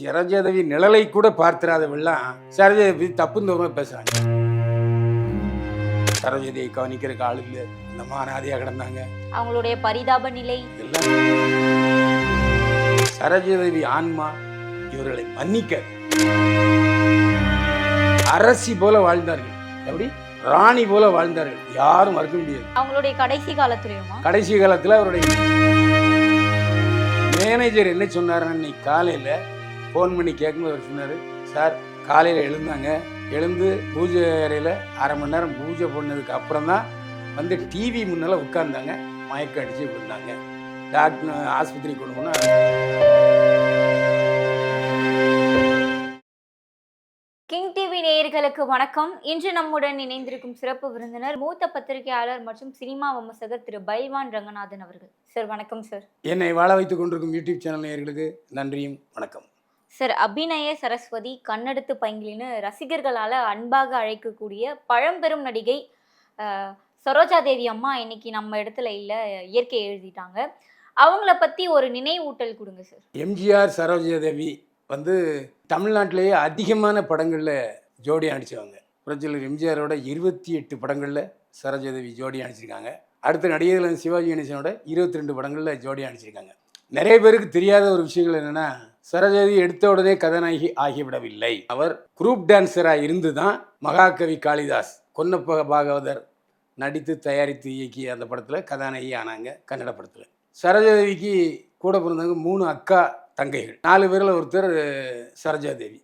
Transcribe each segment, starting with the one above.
சரோஜாதேவி நிழலை கூட பார்த்திராதவெல்லாம் சரோஜாதேவி தப்புன்னு தூரமாக பேசுறாங்க. சரோஜாதேவி கவனிக்கிறதுக்கு ஆள் இல்லை. இந்த மாநாதியாக கிடந்தாங்க. அவங்களுடைய பரிதாப நிலை. எல்லாம் சரோஜாதேவி ஆன்மா இவர்களை மன்னிக்க. அரசி போல வாழ்ந்தார்கள். எப்படி? ராணி போல வாழ்ந்தார்கள். யாரும் மறுக்க முடியாது. அவங்களுடைய கடைசி காலத்துலயுமா? கடைசி காலத்தில் அவருடைய மேனேஜர் என்ன சொன்னார் அன்னைக்கு காலையில் ஃபோன் பண்ணி கேட்கும்போது அவர் சொன்னார் சார் காலையில் எழுந்தாங்க. எழுந்து பூஜை அறையில் அரை மணி நேரம் பூஜை பண்ணதுக்கு அப்புறம் தான் வந்து டிவி முன்னால் உட்கார்ந்தாங்க. மயக்கம் அடித்து விழுந்தாங்க. டாக்டர் ஆஸ்பத்திரி கொண்டு போனால் கிங் டிவி நேயர்களுக்கு வணக்கம். இன்று நம்முடன் இணைந்திருக்கும் சிறப்பு விருந்தினர் மூத்த பத்திரிகையாளர் மற்றும் சினிமா விமர்சகர் திரு பைல்வான் ரங்கநாதன் அவர்கள். சார் வணக்கம் சார். என்னை வாழ வைத்துக் கொண்டிருக்கும் யூடியூப் சேனல் நேயர்களுக்கு நன்றியும் வணக்கம். சார் அபிநய சரஸ்வதி கண்ணெடுத்து பைங்கிலின்னு ரசிகர்களால் அன்பாக அழைக்கக்கூடிய பழம்பெரும் நடிகை சரோஜா தேவி அம்மா இன்னைக்கு நம்ம இடத்துல இல்லை இயற்கை எழுதிட்டாங்க. அவங்கள பற்றி ஒரு நினைவூட்டல் கொடுங்க சார். எம்ஜிஆர் சரோஜாதேவி வந்து தமிழ்நாட்டிலேயே அதிகமான படங்களில் ஜோடி நடிச்சவங்க புரட்சியாளர் எம்ஜிஆரோட இருபத்தி எட்டு படங்களில் சரோஜாதேவி ஜோடி நடிச்சிருக்காங்க அடுத்த நடிகர்கள் சிவாஜி கணேசனோட இருபத்தி ரெண்டு படங்களில் ஜோடி நடிச்சிருக்காங்க நிறைய பேருக்கு தெரியாத ஒரு விஷயங்கள் என்னென்னா சரோஜாதேவி எடுத்த உடனே கதாநாயகி ஆகிவிடவில்லை. அவர் குரூப் டான்ஸராக இருந்து தான் மகாகவி காளிதாஸ் கொன்னப்ப பாகவதர் நடித்து தயாரித்து இயக்கிய அந்த படத்தில் கதாநாயகி ஆனாங்க கன்னட படத்தில். சரோஜாதேவிக்கு கூட பிறந்தவங்க மூணு அக்கா தங்கைகள். நாலு பேரில் ஒருத்தர் சரோஜாதேவி.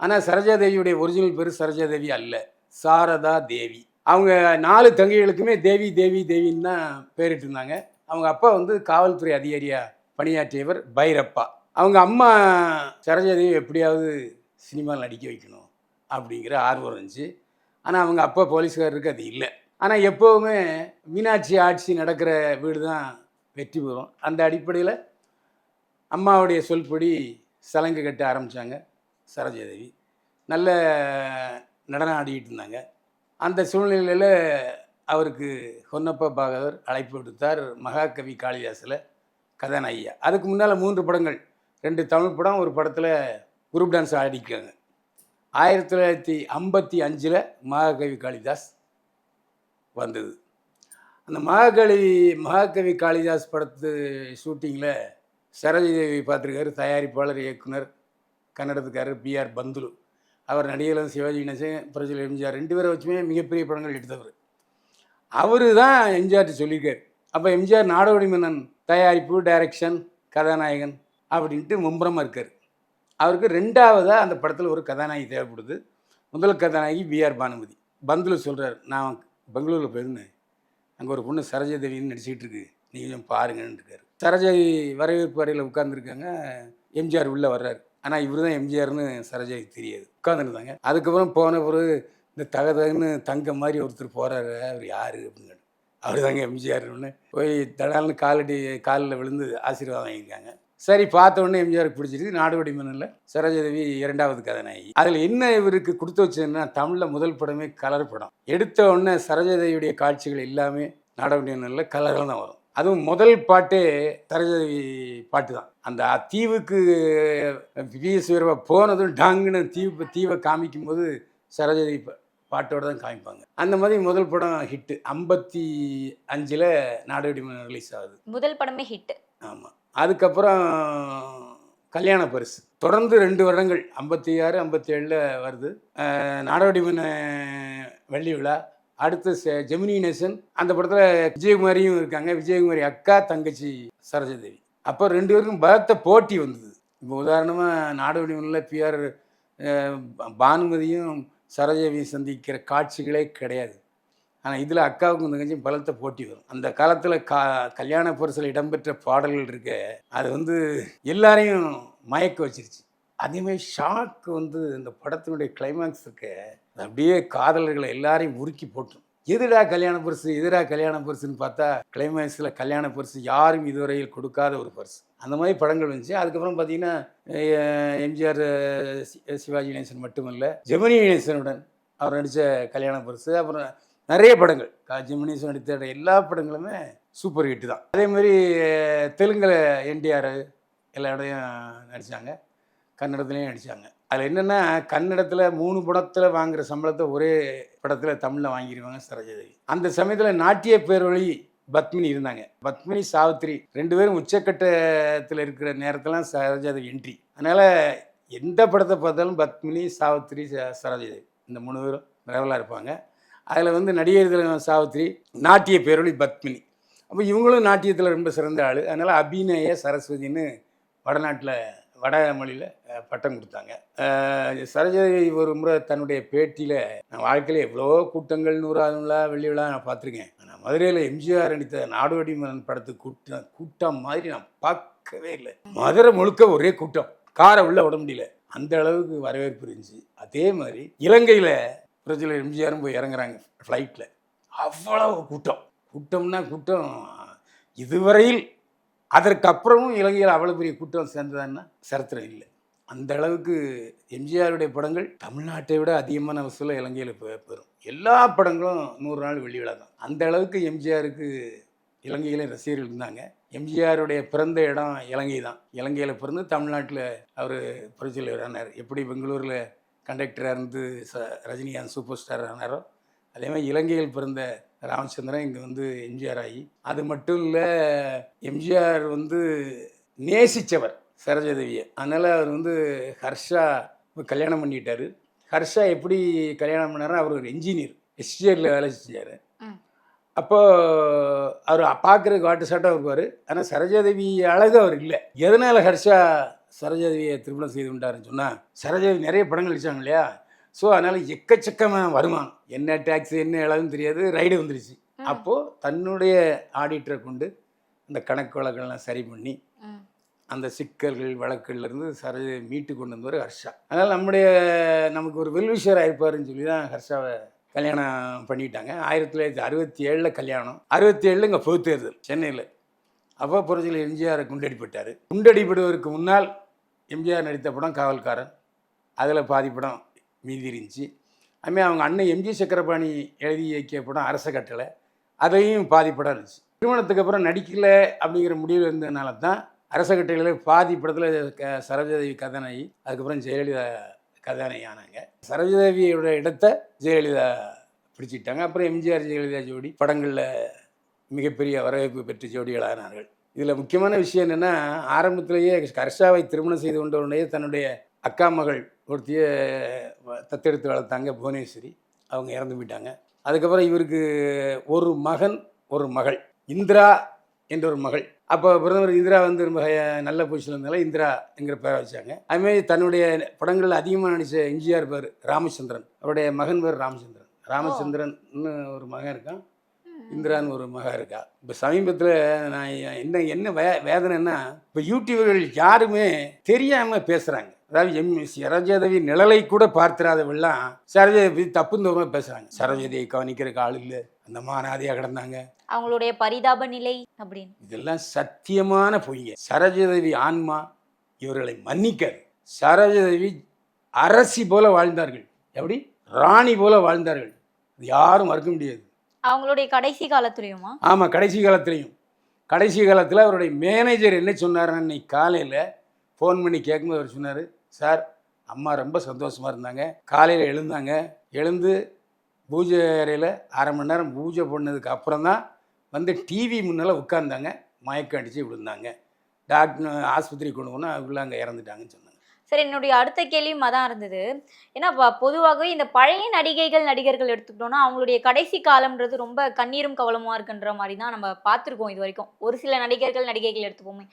ஆனால் சரோஜாதேவியுடைய ஒரிஜினல் பேர் சரோஜாதேவி அல்ல சாரதா தேவி. அவங்க நாலு தங்கைகளுக்குமே தேவி தேவி தேவின்னு தான் பேரிட்டு இருந்தாங்க அவங்க அப்பா வந்து காவல்துறை அதிகாரியாக பணியாற்றியவர் பைரப்பா. அவங்க அம்மா சரோஜாதேவி எப்படியாவது சினிமாவில் நடிக்க வைக்கணும் அப்படிங்கிற ஆர்வம் இருந்துச்சு. ஆனால் அவங்க அப்பா போலீஸ்காரருக்கு அது இல்லை. ஆனால் எப்போவுமே மீனாட்சி ஆட்சி நடக்கிற வீடு தான் வெற்றி பெறும். அந்த அடிப்படையில் அம்மாவுடைய சொல்படி சலங்கை கட்ட ஆரம்பித்தாங்க சரோஜாதேவி. நல்ல நடனம் ஆடிக்கிட்டு இருந்தாங்க. அந்த சூழ்நிலையில் அவருக்கு ஹொன்னப்ப பாகவர் அழைப்பு விடுத்தார் மகாகவி காளிதாஸில் கதாநாயகியா. அதுக்கு முன்னால் மூன்று படங்கள் ரெண்டு தமிழ் படம் ஒரு படத்தில் குரூப் டான்ஸ் ஆடிக்காங்க ஆயிரத்தி தொள்ளாயிரத்தி ஐம்பத்தி அஞ்சில் மகாகவி காளிதாஸ் வந்தது. அந்த மகாகவி மகாகவி காளிதாஸ் படத்து ஷூட்டிங்கில் சரோஜதேவி பார்த்துருக்காரு தயாரிப்பாளர் இயக்குனர் கன்னடத்துக்காரர் பிஆர் பந்துலு. அவர் நடிகர்களும் சிவாஜி கணேசன் பிரஜல் எம்ஜிஆர் ரெண்டு பேரை வச்சுமே மிகப்பெரிய படங்கள் எடுத்தவர். அவர் தான் எம்ஜிஆர்ட்டு சொல்லியிருக்கார். அப்போ எம்ஜிஆர் நாடோடி மன்னன் தயாரிப்பு டைரக்ஷன் கதாநாயகன் அப்படின்ட்டு மும்புறமாக இருக்கார். அவருக்கு ரெண்டாவதாக அந்த படத்தில் ஒரு கதாநாயகி தேவைப்படுது. முதல் கதாநாயகி பிஆர் பானுமதி. பந்தில் சொல்கிறார் நான் பெங்களூரில் போயிருந்தேன். அங்கே ஒரு பொண்ணு சரோஜாதேவின்னு நடிச்சிக்கிட்டு இருக்கு. நீங்கள் கொஞ்சம் பாருங்கன்னு இருக்காரு. சரஜாதி வரவேற்பு அறையில் உட்காந்துருக்காங்க எம்ஜிஆர் உள்ளே வர்றாரு. ஆனால் இவர் தான் எம்ஜிஆர்னு சரஜாதி தெரியாது. உட்காந்துருந்தாங்க அதுக்கப்புறம் போன பிறகு இந்த தகதகன்னு தங்க மாதிரி ஒருத்தர் போகிறாரு அவர் யார் அப்படின்னு அவர் தாங்க எம்ஜிஆர்னு. போய் தடால்னு காலடி காலில் விழுந்து ஆசீர்வாதம் வாங்கியிருக்காங்க. சரி பார்த்த உடனே எம்ஜிஆருக்கு பிடிச்சிருக்கு நாடுவடி மன்னனில் சரோஜாதேவி இரண்டாவது கதாநாயகி. அதில் என்ன இவருக்கு கொடுத்து வச்சதுன்னா தமிழில் முதல் படமே கலர் படம். எடுத்த உடனே சரோஜாதேவியுடைய காட்சிகள் எல்லாமே நாடோடி மன்னனில் கலரில் தான் வரும். அதுவும் முதல் பாட்டே சரோஜாதேவி பாட்டு தான். அந்த தீவுக்கு பிஎஸ் வீரவா போனதும் டாங்குன்னு தீவு தீவை காமிக்கும் போது சரோஜாதேவி பாட்டோட தான் காமிப்பாங்க. அந்த மாதிரி முதல் படம் ஹிட்டு. ஐம்பத்தி அஞ்சில் நாடோடி ரிலீஸ் ஆகுது. முதல் படமே ஹிட் ஆமாம் அதுக்கப்புறம் கல்யாண பரிசு. தொடர்ந்து ரெண்டு வருடங்கள் ஐம்பத்தி ஆறு ஐம்பத்தி ஏழில் வருது. நாடோடி மன வெள்ளி விழா. அடுத்து செ- ஜெமினி நேசன் அந்த படத்தில் விஜயகுமாரியும் இருக்காங்க. விஜயகுமாரி அக்கா தங்கச்சி சரோஜாதேவி. அப்போ ரெண்டு பேருக்கும் பலத்த போட்டி வந்தது. இப்போ உதாரணமாக நாடோடி மன்னில் பிஆர் பானுமதியும் சரோஜாவையும் சந்திக்கிற காட்சிகளே கிடையாது. ஆனால் இதில் அக்காவுக்கும் தங்கச்சியும் பலத்த போட்டி வரும். அந்த காலத்தில் கா கல்யாண பொருசில் இடம்பெற்ற பாடல்கள் இருக்க. அது வந்து எல்லாரையும் மயக்க வச்சிருச்சு. அதேமாதிரி ஷாக் வந்து இந்த படத்தினுடைய கிளைமேக்ஸ் இருக்க. அது அப்படியே காதலர்களை எல்லாரையும் உருக்கி போட்டுரும் எதிரா கல்யாண பரிசு எதிரா கல்யாண பரிசுன்னு பார்த்தா கிளைமேக்ஸில் கல்யாண பரிசு யாரும் இதுவரையில் கொடுக்காத ஒரு பரிசு. அந்த மாதிரி படங்கள் வந்துச்சு அதுக்கப்புறம் பார்த்தீங்கன்னா எம்ஜிஆர் சி- சிவாஜி கணேசன் மட்டுமல்ல ஜெமினி கணேசனுடன் அவர் நடித்த கல்யாண பரிசு. அப்புறம் நிறைய படங்கள். கா- ஜெமினி நடித்த எல்லா படங்களுமே சூப்பர் ஹிட் தான். அதே மாதிரி தெலுங்கில் என்டிஆர் எல்லா இடையும் நடித்தாங்க கன்னடத்துலேயும் நடித்தாங்க அதில் என்னென்னா கன்னடத்தில் மூணு படத்தில் வாங்குகிற சம்பளத்தை ஒரே படத்தில் தமிழில் வாங்கிடுவாங்க சரோஜாதேவி. அந்த சமயத்தில் நாட்டிய பேரொழி பத்மினி இருந்தாங்க. பத்மினி சாவித்திரி ரெண்டு பேரும் உச்சக்கட்டத்தில் இருக்கிற நேரத்தெல்லாம் சரோஜாதேவி என்ட்ரி அதனால் எந்த படத்தை பார்த்தாலும் பத்மினி சாவித்திரி ச- சரோஜாதேவி இந்த மூணு பேரும் ரெவலாக இருப்பாங்க. அதில் வந்து நடிகர் திலகம் சாவித்ரி நாட்டிய பேரொழி பத்மினி. அப்போ இவங்களும் நாட்டியத்தில் ரொம்ப சிறந்த ஆள். அதனால் அபிநய சரஸ்வதின்னு வடநாட்டில் வட மொழியில் பட்டம் கொடுத்தாங்க. சரஸ்வதி சரோஜாதேவி ஒரு முறை தன்னுடைய பேட்டியில் நான் வாழ்க்கையில் எவ்வளோ கூட்டங்கள் நூறாவது விழா வெள்ளி விழா நான் பார்த்துருக்கேன். ஆனால் மதுரையில் எம்ஜிஆர் நடித்த நாடோடி மன்னன் படத்துக்கு கூட்டம் கூட்டம் மாதிரி நான் பார்க்கவே இல்லை. மதுரை முழுக்க ஒரே கூட்டம். காரை உள்ள விட முடியல. அந்த அளவுக்கு வரவேற்பு இருந்துச்சு. அதே மாதிரி இலங்கையில் பிரச்சனை எம்ஜிஆரும் போய் இறங்குறாங்க ஃப்ளைட்டில் அவ்வளவு கூட்டம். கூட்டம்னா கூட்டம். இதுவரையில் அதற்கப்புறமும் இலங்கையில் அவ்வளோ பெரிய கூட்டம் சேர்ந்ததுன்னா சரித்திரம் இல்லை. அந்த அளவுக்கு எம்ஜிஆருடைய படங்கள் தமிழ்நாட்டை விட அதிகமான வசூலில் இலங்கையில் பெ- பெறும். எல்லா படங்களும் நூறு நாள் வெளி விழா தான். அந்த அளவுக்கு எம்ஜிஆருக்கு இலங்கையில ரசிகர்கள் இருந்தாங்க. எம்ஜிஆருடைய பிறந்த இடம் இலங்கை தான். இலங்கையில் பிறந்து தமிழ்நாட்டில் அவர் புரட்சியில் ஆனார். எப்படி பெங்களூரில் கண்டக்டராக இருந்து ச ரஜினிகாந்த் சூப்பர் ஸ்டார் ஆனாரோ அதே மாதிரி இலங்கையில் பிறந்த ராமச்சந்திரன் இங்கே வந்து எம்ஜிஆர் ஆகி அது மட்டும் இல்லை எம்ஜிஆர் வந்து நேசித்தவர் சரோஜாதேவியை. அதனால் அவர் வந்து ஹர்ஷா கல்யாணம் பண்ணிட்டாரு. ஹர்ஷா எப்படி கல்யாணம் பண்ணாரோ அவர் ஒரு இன்ஜினியர் எஸ்டிஆரில் வேலை செஞ்சார். ம். அப்போ அவர் பார்க்குறதுக்கு வாட்டு சாட்டாக இருப்பார் ஆனால் சரோஜாதேவி அழகு அவர் இல்லை. எதனால் ஹர்ஷா சரோஜாதேவியை திருமணம் செய்து கொண்டாருன்னு சொன்னால் சரோஜாதேவி நிறைய படங்கள் நடிச்சாங்க இல்லையா? ஸோ அதனால் எக்கச்சக்கமாக வருமானம். என்ன டேக்ஸ் என்ன இளவுன்னு தெரியாது ரைடு வந்துருச்சு. அப்போது தன்னுடைய ஆடிட்டரை கொண்டு அந்த கணக்கு வழக்கெல்லாம் சரி பண்ணி. அந்த சிக்கல்கள் வழக்குகள்ல இருந்து சரோஜை மீட்டு கொண்டு வந்தவர் ஹர்ஷா. அதனால் நம்முடைய நமக்கு ஒரு வெல்விஷராக இருப்பாருன்னு சொல்லி தான் ஹர்ஷாவை கல்யாணம் பண்ணிட்டாங்க. ஆயிரத்தி தொள்ளாயிரத்தி அறுபத்தி ஏழில் கல்யாணம். அறுபத்தி ஏழில் இங்கே பொது தேர்தல் சென்னையில். அப்போ புரட்சியில் எம்ஜிஆர் குண்டடிப்பட்டார். குண்டடிப்படுவதற்கு முன்னால் எம்ஜிஆர் நடித்த படம் காவல்காரன். அதில் பாதி படம் மீதி இருந்துச்சு அதுமாதிரி அவங்க அண்ணன் எம்ஜி சக்கரபாணி எழுதி இயக்கிய படம் அரச கட்டளை. அதையும் பாதி படம் இருந்துச்சு. திருமணத்துக்கு அப்புறம் நடிக்கலை அப்படிங்கிற முடிவு இருந்ததுனால தான் அரச கட்டளையில் பாதி படத்தில் க சரோஜாதேவி கதாநாயகி அதுக்கப்புறம் ஜெயலலிதா கதாநாயகி ஆனாங்க. சரோஜாதேவியோட இடத்த ஜெயலலிதா பிடிச்சிட்டாங்க அப்புறம் எம்ஜிஆர் ஜெயலலிதா ஜோடி படங்களில் மிகப்பெரிய வரவேற்பு பெற்ற ஜோடிகளானார்கள். இதில் முக்கியமான விஷயம் என்னென்னா ஆரம்பத்திலேயே கர்ஷாவை திருமணம் செய்து கொண்ட தன்னுடைய அக்கா மகள் ஒருத்திய தத்தெடுத்து வளர்த்தாங்க புவனேஸ்வரி. அவங்க இறந்து போயிட்டாங்க. அதுக்கப்புறம் இவருக்கு ஒரு மகன் ஒரு மகள். இந்திரா என்ற ஒரு மகள். அப்போ பிரதமர் இந்திரா வந்து ரொம்ப நல்ல பொசிஷன் இருந்தனால இந்திரா என்கிற பேரை வச்சாங்க. அதுமாதிரி தன்னுடைய படங்களில் அதிகமாக நடித்த எம்ஜிஆர் பேர் ராமச்சந்திரன். அவருடைய மகன் பேர் ராமச்சந்திரன். ராமச்சந்திரன் ஒரு மகன் இருக்கான். இந்திரான்னு ஒரு மகா இருக்கா. இப்போ சமீபத்தில் நான் என்ன என்ன வே வேதனைன்னா இப்போ யூடியூபர்கள் யாருமே தெரியாமல் பேசுகிறாங்க அதாவது எம் சரோஜாதேவி நிழலை கூட பார்த்திராதவெல்லாம் சரோஜாதேவி தப்பு தூரமாக பேசுகிறாங்க சரோஜாதேவி கவனிக்கிறதுக்கு ஆள் இல்லை. அந்த மாநாதியாக கிடந்தாங்க. அவங்களுடைய பரிதாப நிலை அப்படின்னு. இதெல்லாம் சத்தியமான பொய்ங்க. சரோஜாதேவி ஆன்மா இவர்களை மன்னிக்காது. சரோஜாதேவி அரசி போல வாழ்ந்தார்கள். எப்படி? ராணி போல வாழ்ந்தார்கள். அது யாரும் மறுக்க முடியாது. அவங்களுடைய கடைசி காலத்துலயுமா? ஆமாம் கடைசி காலத்துலேயும். கடைசி காலத்தில் அவருடைய மேனேஜர் என்ன சொன்னார் அன்னைக்கு காலையில் ஃபோன் பண்ணி கேட்கும்போது அவர் சொன்னார் சார் அம்மா ரொம்ப சந்தோஷமாக இருந்தாங்க. காலையில் எழுந்தாங்க. எழுந்து பூஜை அறையில் அரை மணி நேரம் பூஜை பண்ணதுக்கு அப்புறம் தான் வந்து டிவி முன்னால் உட்காந்தாங்க மயக்கம் அடித்து விழுந்தாங்க. டாக்டர் ஆஸ்பத்திரி கொண்டு போனால் அதுக்குள்ளே அங்கே இறந்துட்டாங்கன்னு சொன்னாங்க சரி என்னுடைய அடுத்த கேள்வியும் அதான் இருந்தது. ஏன்னா பொதுவாகவே இந்த பழைய நடிகைகள் நடிகர்கள் எடுத்துக்கிட்டோம்னா அவங்களுடைய கடைசி காலம்ன்றது ரொம்ப கண்ணீரும் கவலமா இருக்குன்ற மாதிரி தான் நம்ம பார்த்துருக்கோம் இது வரைக்கும். ஒரு சில நடிகர்கள் நடிகைகள் எடுத்துப்போமே.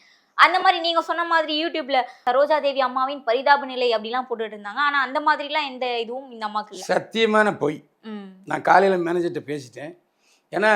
அந்த மாதிரி நீங்க சொன்ன மாதிரி யூடியூப்ல சரோஜா தேவி அம்மாவின் பரிதாப நிலை அப்படிலாம் போட்டுட்டு இருந்தாங்க. ஆனா அந்த மாதிரிலாம் எந்த இதுவும் இந்த அம்மாக்கு இல்லை. சத்தியமான பொய். நான் காலையில் மேனேஜர்கிட்ட பேசிட்டேன். ஏன்னா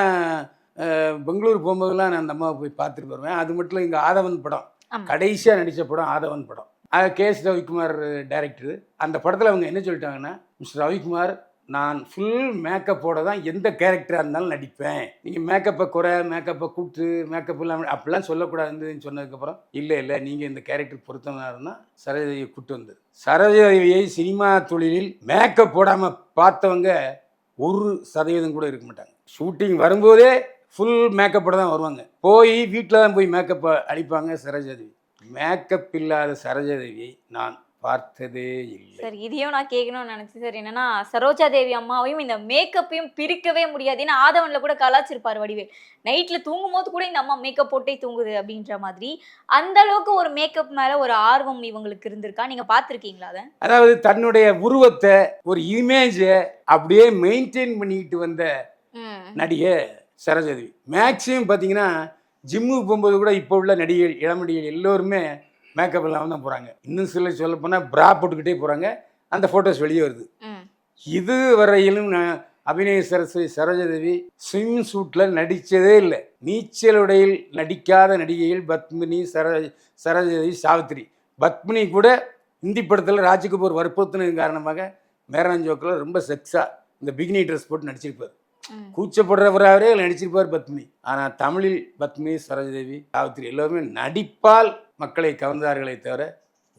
பெங்களூர் போகும்போதெல்லாம் நான் அந்த அம்மாவை போய் பார்த்துட்டு வருவேன். அது மட்டும் இல்லை இங்கே ஆதவன் படம். கடைசியாக நடித்த படம் ஆதவன் படம். கே எஸ் ரவிக்குமார் டைரக்டர் அந்த படத்தில் அவங்க என்ன சொல்லிட்டாங்கன்னா மிஸ்டர் ரவிக்குமார் நான் ஃபுல் மேக்கப்போட தான் எந்த கேரக்டராக இருந்தாலும் நடிப்பேன். நீங்கள் மேக்கப்பை குறை மேக்கப்பை கூப்பிட்டு மேக்கப் இல்லாமல் அப்படிலாம் சொல்லக்கூடாதுன்னு சொன்னதுக்கப்புறம் இல்லை இல்லை நீங்கள் இந்த கேரக்டர் பொருத்தமாக இருந்தால் சரோஜாதேவியை கூட்டு வந்தது சரோஜாதேவியை சினிமா தொழிலில் மேக்கப் போடாமல் பார்த்தவங்க ஒரு சதவீதம் கூட இருக்க மாட்டாங்க. ஷூட்டிங் வரும்போதே ஃபுல் மேக்கப்போட தான் வருவாங்க. போய் வீட்டில் தான் போய் மேக்கப்பை அடிப்பாங்க சரோஜாதேவி. மேக்கப் இல்லாத சரோஜாதேவியை நான் பார்த்ததே இல்லை. சார் இதையும் நான் கேட்கணும்னு நினைச்சேன் சார். என்னன்னா சரோஜா தேவி அம்மாவையும் இந்த மேக்கப்பையும் பிரிக்கவே முடியாது. ஏன்னா ஆதவன்ல கூட கலாச்சிருப்பார் வடிவேல். நைட்ல தூங்கும் போது கூட இந்த அம்மா மேக்கப் போட்டே தூங்குது அப்படின்ற மாதிரி. அந்த அளவுக்கு ஒரு மேக்கப் மேல ஒரு ஆர்வம் இவங்களுக்கு இருந்திருக்கா? நீங்க பாத்திருக்கீங்களா அதை? அதாவது தன்னுடைய உருவத்தை ஒரு இமேஜை அப்படியே மெயின்டைன் பண்ணிக்கிட்டு வந்த. நடிகை சரோஜாதேவி. மேக்ஸிமம் பார்த்தீங்கன்னா ஜிம்முக்கு போகும்போது கூட இப்போ உள்ள நடிகைகள் இளம் நடிகைகள் எல்லோருமே மேக்கப் இல்லாமல் தான் போகிறாங்க இன்னும் சில சொல்ல போனால் ப்ரா போட்டுக்கிட்டே போகிறாங்க அந்த ஃபோட்டோஸ் வெளியே வருது. இது வரையிலும் நான் அபிநய சரஸ்வதி சரோஜாதேவி ஸ்விம் சூட்டில் நடித்ததே இல்லை. நீச்சல் உடையில் நடிக்காத நடிகைகள் பத்மினி சர சரோஜாதேவி சாவித்திரி. பத்மினி கூட இந்தி படத்தில் ராஜ்கபூர் வற்புறுத்தினது காரணமாக மேராஞ்சோக்கில் ரொம்ப செக்ஸாக இந்த பிகினி ட்ரெஸ் போட்டு நடிச்சிருப்பார். கூச்சப்படுறவராகவே நடிச்சிருப்பார் பத்மினி. ஆனால் தமிழில் பத்மினி சரோஜதேவி சாவித்திரி எல்லோருமே நடிப்பால் மக்களை கவர்ந்தார்களே தவிர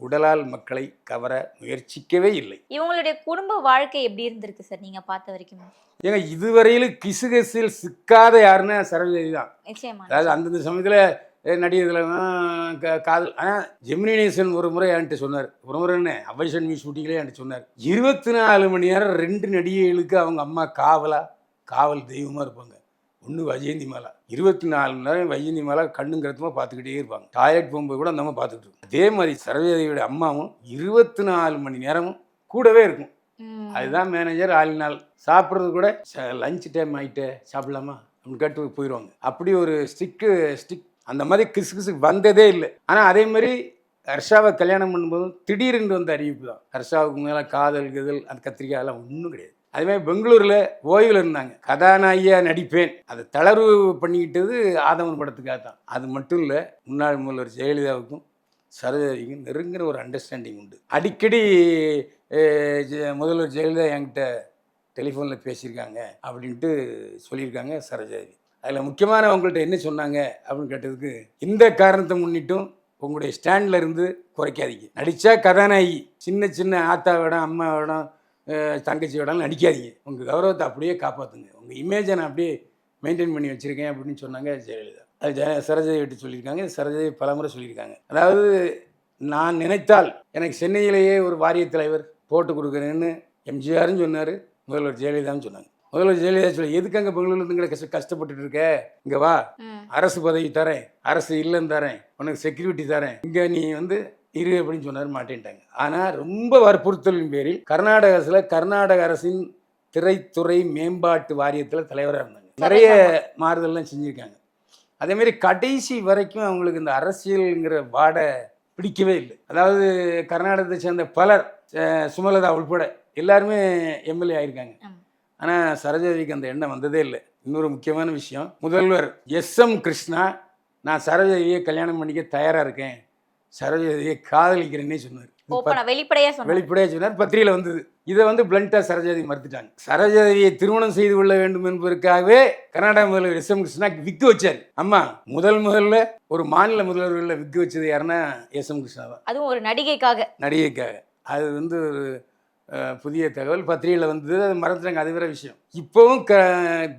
உடலால் மக்களை கவர முயற்சிக்கவே இல்லை. இவங்களுடைய குடும்ப வாழ்க்கை எப்படி இருந்திருக்கு சார் நீங்க பார்த்த வரைக்கும்? ஏங்க இதுவரையிலும் கிசுகிசில் சிக்காத யாருன்னா சரோஜதேவி தான். அதாவது அந்தந்த சமயத்தில் நடிகர்களெல்லாம் க காதல். ஆனால் ஜெமினேசன் ஒரு முறை என்கிட்ட சொன்னார். ஒரு முறை என்ன அவைசன் மீ ஷூட்டிங்லேயே என்கிட்ட சொன்னார். இருபத்தி நாலு மணி நேரம் ரெண்டு நடிகைகளுக்கு அவங்க அம்மா காவலா காவல் தெய்வமாக இருப்பாங்க. ஒன்று வைஜெயந்தி மாலா. இருபத்தி நாலு மணி நேரம் வைஜெயந்தி மாலா கண்ணுங்கிறதுமா பார்த்துக்கிட்டே இருப்பாங்க. டாய்லெட் போகும்போது கூட அந்த அம்மா பார்த்துட்டு இருக்கும். அதே மாதிரி சரோஜாதேவியோட அம்மாவும் இருபத்தி நாலு மணி நேரமும் கூடவே இருக்கும். அதுதான் மேனேஜர் ஆள் நாள் சாப்பிட்றது கூட லஞ்ச் டைம் ஆகிட்டு சாப்பிடலாமா? அப்படின்னு கேட்டு போயிடுவாங்க. அப்படி ஒரு ஸ்டிக்கு ஸ்டிக் அந்த மாதிரி கிசு கிசு வந்ததே இல்லை. ஆனால் அதே மாதிரி ஹர்ஷாவை கல்யாணம் பண்ணும்போது திடீரென்று வந்த அறிவிப்பு தான். ஹர்ஷாவுக்கு மேலே காதல் கதல் அந்த கத்திரிக்காய் ஒன்றும் கிடையாது. அதுமாரி பெங்களூரில் ஓய்வில் இருந்தாங்க. கதாநாயகியாக நடிப்பேன். அதை தளர்வு பண்ணிக்கிட்டது ஆதவன் படத்துக்காக தான். அது மட்டும் இல்லை முன்னாள் முதல்வர் ஜெயலலிதாவுக்கும் சரோஜாவுக்கும் நெருங்கிற ஒரு அண்டர்ஸ்டாண்டிங் உண்டு. அடிக்கடி ஜெ- முதல்வர் ஜெயலலிதா என்கிட்ட டெலிஃபோனில் பேசியிருக்காங்க அப்படின்ட்டு சொல்லியிருக்காங்க சரோஜாதேவி. அதில் முக்கியமான உங்கள்கிட்ட என்ன சொன்னாங்க அப்படின்னு கேட்டதுக்கு இந்த காரணத்தை முன்னிட்டும் உங்களுடைய ஸ்டாண்டில் இருந்து குறைக்காதீங்க. நடித்தா கதாநாயகி சின்ன சின்ன ஆத்தா வேடம் அம்மா வேடம் அஹ், தங்கச்சி வேடம் நடிக்காதீங்க. உங்கள் கௌரவத்தை அப்படியே காப்பாற்றுங்க உங்கள் இமேஜை நான் அப்படியே மெயின்டைன் பண்ணி வச்சுருக்கேன் அப்படின்னு சொன்னாங்க ஜெயலலிதா. அது ஜெய சரோஜாவை விட்டு சொல்லியிருக்காங்க. சரோஜாவை பலமுறை சொல்லியிருக்காங்க. அதாவது நான் நினைத்தால் எனக்கு சென்னையிலேயே ஒரு வாரிய தலைவர் போட்டு கொடுக்குறேன்னு எம்ஜிஆரும் சொன்னார் முதல்வர் ஜெயலலிதாவும் சொன்னாங்க. முதல்வர் ஜெயலலிதா சொல்லி எதுக்கு அங்கே பெங்களூர்லேருந்து கஷ்ட கஷ்டப்பட்டுட்டு இருக்க? இங்கே வா. அரசு பதவி தரேன். அரசு இல்லைன்னு தரேன். உனக்கு செக்யூரிட்டி தரேன். இங்கே நீ வந்து இரு அப்படின்னு சொன்னார் மாட்டேன்ட்டாங்க. ஆனால் ரொம்ப வற்புறுத்தலின் பேரில் கர்நாடக அரசில் கர்நாடக அரசின் திரைத்துறை மேம்பாட்டு வாரியத்தில் தலைவராக இருந்தாங்க. நிறைய மாறுதல்லாம் செஞ்சுருக்காங்க. அதேமாரி கடைசி வரைக்கும் அவங்களுக்கு இந்த அரசியலுங்கிற வாடை பிடிக்கவே இல்லை. அதாவது கர்நாடகத்தை சேர்ந்த பலர் சுமலதா உள்பட எல்லாருமே எம்எல்ஏ ஆயிருக்காங்க. ஆனால் சரோஜாதேவிக்கு அந்த எண்ணம் வந்ததே இல்லை. இன்னொரு முக்கியமான விஷயம் முதல்வர் எஸ் எம் கிருஷ்ணா நான் சரோஜாதேவியை கல்யாணம் பண்ணிக்க தயாராக இருக்கேன். சரோஜாதேவியை காதலிக்கிறேன்னே சொன்னார். வெளிப்படையா சொன்னேன். வெளிப்படையாக சொன்னார் பத்திரிகையில் வந்தது. இதை வந்து பிளண்டாக சரோஜாதேவி மறுத்துட்டாங்க. சரோஜாதேவியை திருமணம் செய்து கொள்ள வேண்டும் என்பதற்காகவே கர்நாடக முதல்வர் எஸ் எம் கிருஷ்ணா விக்கு வச்சார். அம்மா முதல் முதல்ல ஒரு மாநில முதல்வர்களில் விக்கு வச்சது யாருன்னா எஸ் எம் கிருஷ்ணா தான் அதுவும் ஒரு நடிகைக்காக. நடிகைக்காக. அது வந்து ஒரு புதிய தகவல். பத்திரிகையில் வந்தது அது மறந்துட்டாங்க. அது வேற விஷயம். இப்போவும் க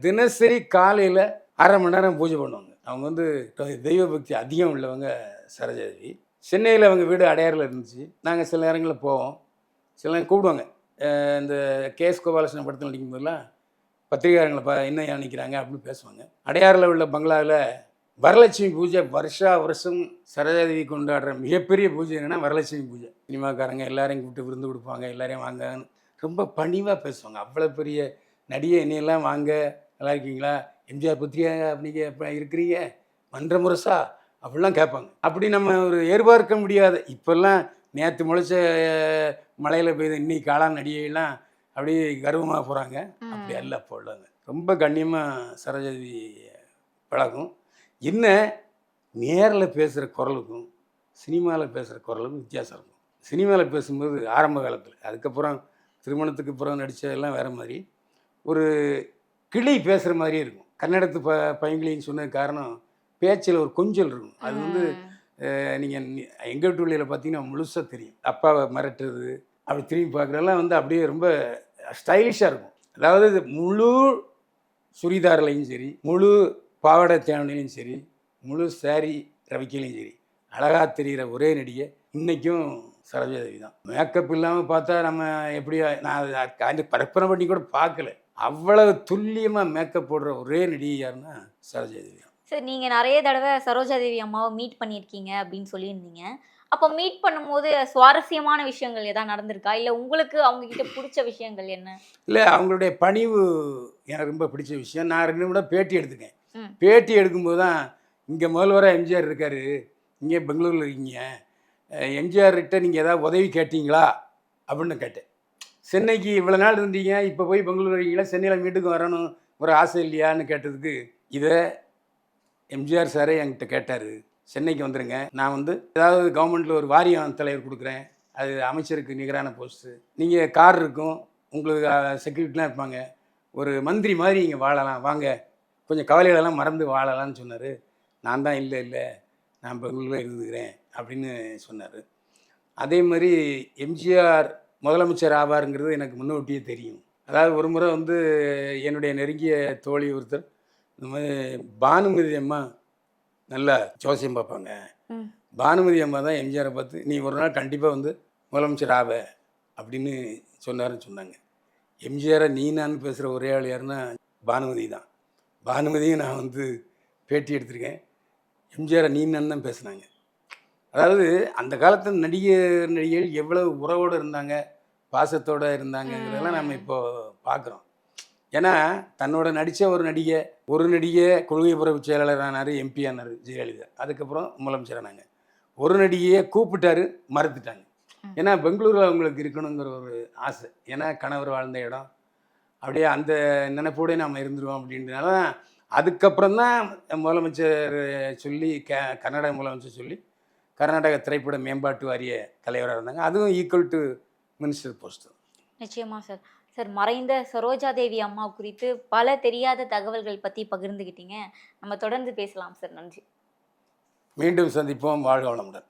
தினசரி காலையில் அரை மணி நேரம் பூஜை பண்ணுவாங்க. அவங்க வந்து தெய்வ பக்தி அதிகம் உள்ளவங்க சரோஜாதேவி. சென்னையில் அவங்க வீடு அடையாறில் இருந்துச்சு. நாங்கள் சில நேரங்களில் போவோம். சில நேரம் கூப்பிடுவாங்க. இந்த இந்த கேஎஸ் கோபாலகிருஷ்ணன் படத்தில் நடிக்கும் போதெல்லாம் பத்திரிகாரங்களை பா என்ன நினைக்கிறாங்க அப்படின்னு பேசுவாங்க. அடையாறில் உள்ள பங்களாவில் வரலட்சுமி பூஜை வருஷா வருஷம் சரஜாதேவி கொண்டாடுற மிகப்பெரிய பூஜை என்னென்னா வரலட்சுமி பூஜை. சினிமாக்காரங்க எல்லாரையும் கூப்பிட்டு விருந்து கொடுப்பாங்க எல்லாரையும் வாங்கன்னு ரொம்ப பணிவாக பேசுவாங்க. அவ்வளோ பெரிய நடிகை என்னையெல்லாம் வாங்க நல்லா இருக்கீங்களா? எம்ஜிஆர் பத்திரிகா அப்படிங்க இப்போ இருக்கிறீங்க? மன்ற முரசா? அப்படிலாம் கேட்பாங்க. அப்படி நம்ம ஒரு எதிர்பார்க்க முடியாத இப்போல்லாம் நேற்று முளைச்ச மலையில் பெய்த இன்னைக்கு காளான் நடிகையெல்லாம் அப்படியே கர்வமாக போகிறாங்க அப்படி. அல்ல உள்ளவங்க ரொம்ப கண்ணியமாக சரோஜாதேவி பழகும் என்ன நேரில் பேசுகிற குரலுக்கும் சினிமாவில் பேசுகிற குரலுக்கும் வித்தியாசம் இருக்கும். சினிமாவில் பேசும்போது ஆரம்ப காலத்தில் அதுக்கப்புறம் திருமணத்துக்கு அப்புறம் நடித்ததெல்லாம் வேறு மாதிரி ஒரு கிளி பேசுகிற மாதிரியே இருக்கும். கன்னடத்து ப பையங்கிலின்னு சொன்னது காரணம் பேச்சில் ஒரு கொஞ்சல் இருக்கும். அது வந்து. நீங்கள் எங்கள் வீட்டு பார்த்தீங்கன்னா முழுசாக தெரியும். அப்பாவை மிரட்டுறது அப்படி திரும்பி பார்க்குறதெல்லாம் வந்து அப்படியே ரொம்ப ஸ்டைலிஷாக இருக்கும். அதாவது முழு சுடிதார்லையும் சரி முழு பாவாடை தேவனையிலையும் சரி முழு saree ரவிக்கையிலையும் சரி அழகாக தெரிகிற ஒரே நடிகை இன்றைக்கும் சரோஜாதேவி தான். மேக்கப் இல்லாமல் பார்த்தா நம்ம எப்படி நான் அதை கற்பனை பண்ணி கூட பார்க்கல. அவ்வளவு துல்லியமாக மேக்கப் போடுற ஒரே நடிகை யாருன்னா சரோஜாதேவி தான். சார் நீங்க நிறைய தடவை சரோஜாதேவி அம்மாவை மீட் பண்ணியிருக்கீங்க அப்படின்னு சொல்லியிருந்தீங்க. அப்போ மீட் பண்ணும்போது சுவாரஸ்யமான விஷயங்கள் ஏதாவது நடந்திருக்கா? இல்லை உங்களுக்கு அவங்க கிட்ட பிடிச்ச விஷயங்கள் என்ன? இல்லை அவங்களுடைய பணிவு எனக்கு ரொம்ப பிடிச்ச விஷயம். நான் ரெண்டு கூட பேட்டி எடுத்துக்கேன். பேட்டி எடுக்கும்போது தான் இங்கே முதல்வராக எம்ஜிஆர் இருக்காரு. இங்கே பெங்களூரில் இருக்கீங்க. எம்ஜிஆர் கிட்ட நீங்கள் ஏதாவது உதவி கேட்டீங்களா? அப்படின்னு கேட்டேன். சென்னைக்கு இவ்வளோ நாள் இருந்தீங்க. இப்போ போய் பெங்களூர் இருக்கீங்களா? சென்னையில் வீட்டுக்கு வரணும். ஒரு ஆசை இல்லையான்னு கேட்டதுக்கு இதை எம்ஜிஆர் சாரே என்கிட்ட கேட்டார் சென்னைக்கு வந்துடுங்க நான் வந்து ஏதாவது கவர்மெண்ட்டில் ஒரு வாரியம் தலைவர் கொடுக்குறேன். அது அமைச்சருக்கு நிகரான போஸ்ட்டு நீங்கள் கார் இருக்கும் உங்களுக்கு செக்யூரிட்டிலாம் இருப்பாங்க. ஒரு மந்திரி மாதிரி இங்கே வாழலாம். வாங்க. கொஞ்சம் கவலைகளெல்லாம் மறந்து வாழலாம்னு சொன்னார். நான் தான் இல்லை இல்லை. நான் பெங்களூரில் இருந்துக்கிறேன். அப்படின்னு சொன்னார். அதே மாதிரி எம்ஜிஆர் முதலமைச்சர் ஆவாருங்கிறது எனக்கு முன்னோட்டியே தெரியும். அதாவது ஒரு முறை வந்து என்னுடைய நெருங்கிய தோழி ஒருத்தர் இந்த மாதிரி பானுமதி அம்மா நல்லா ஜோசியம் பார்ப்பாங்க. பானுமதி அம்மா தான் எம்ஜிஆரை பார்த்து நீ ஒரு நாள் கண்டிப்பாக வந்து முதலமைச்சர் ஆவ அப்படின்னு சொன்னாருன்னு சொன்னாங்க. எம்ஜிஆரை நீ நான் பேசுகிற ஒரே ஆள் யாருன்னா பானுமதி தான். பானுமதியும் நான் வந்து பேட்டி எடுத்திருக்கேன். எம்ஜிஆரை நீ நான் தான் பேசுனாங்க. அதாவது அந்த காலத்து நடிகர் நடிகைகள் எவ்வளவு உறவோடு இருந்தாங்க பாசத்தோடு இருந்தாங்கங்கிறதெல்லாம் நம்ம இப்போ பார்க்குறோம். ஏன்னா தன்னோட நடித்த ஒரு நடிகை ஒரு நடிகை கொள்கை புறவு செயலாளர் ஆனார் எம்பி ஆனார் ஜெயலலிதா. அதுக்கப்புறம் முதலமைச்சர் ஆனாங்க. ஒரு நடிகையை கூப்பிட்டாரு மறுத்துட்டாங்க. ஏன்னா பெங்களூரில் அவங்களுக்கு இருக்கணுங்கிற ஒரு ஆசை. ஏன்னா கணவர் வாழ்ந்த இடம். அப்படியே அந்த நினைப்போடே நாம் இருந்துருவோம் அப்படின்றனால தான் அதுக்கப்புறம் தான் முதலமைச்சர் சொல்லி க கர்நாடக முதலமைச்சர் சொல்லி கர்நாடக திரைப்பட மேம்பாட்டு வாரிய தலைவராக இருந்தாங்க. அதுவும் ஈக்குவல் டு மினிஸ்டர் போஸ்ட் நிச்சயமா சார் சார் மறைந்த சரோஜாதேவி அம்மா குறித்து பல தெரியாத தகவல்கள் பற்றி பகிர்ந்துக்கிட்டீங்க நம்ம தொடர்ந்து பேசலாம் சார். நன்றி. மீண்டும் சந்திப்போம். வாழ்க வளமுடன்.